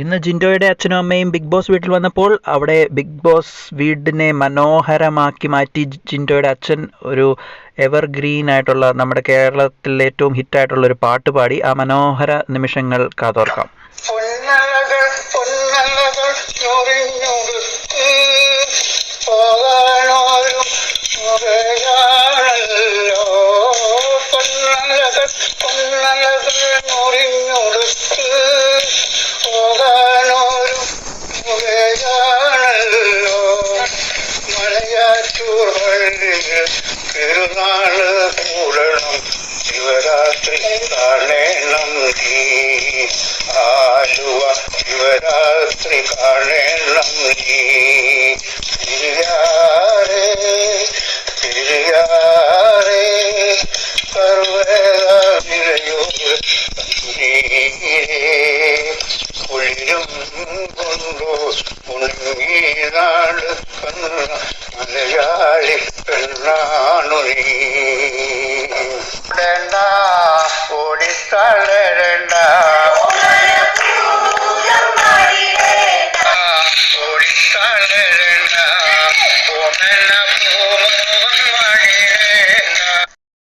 ഇന്ന് ജിൻഡോയുടെ അച്ഛനും അമ്മയും ബിഗ് ബോസ് വീട്ടിൽ വന്നപ്പോൾ അവിടെ ബിഗ് ബോസ് വീടിനെ മനോഹരമാക്കി മാറ്റി ജിൻഡോയുടെ അച്ഛൻ ഒരു എവർ ഗ്രീൻ ആയിട്ടുള്ള നമ്മുടെ കേരളത്തിലെ ഏറ്റവും ഹിറ്റായിട്ടുള്ള ഒരു പാട്ട് പാടി ആ മനോഹര നിമിഷങ്ങൾ കാതോർക്കാം. പോകാനോരും മലയാറ്റൂർ തിരുനാൾ കൂടണം. ശിവരാത്രി കാണേണം നീ. ആലുവ ശിവരാത്രി കാണേണം നീ. തിരിയാറേ തിരിയാറേ പർവതനിരയൂർ നീരേ കുളിരും കൊണ്ടു ഉണങ്ങിനാട് കണ്ണ. ഓടിക്കളരണ്ട ഓടിക്കളരണ്ട ഓമന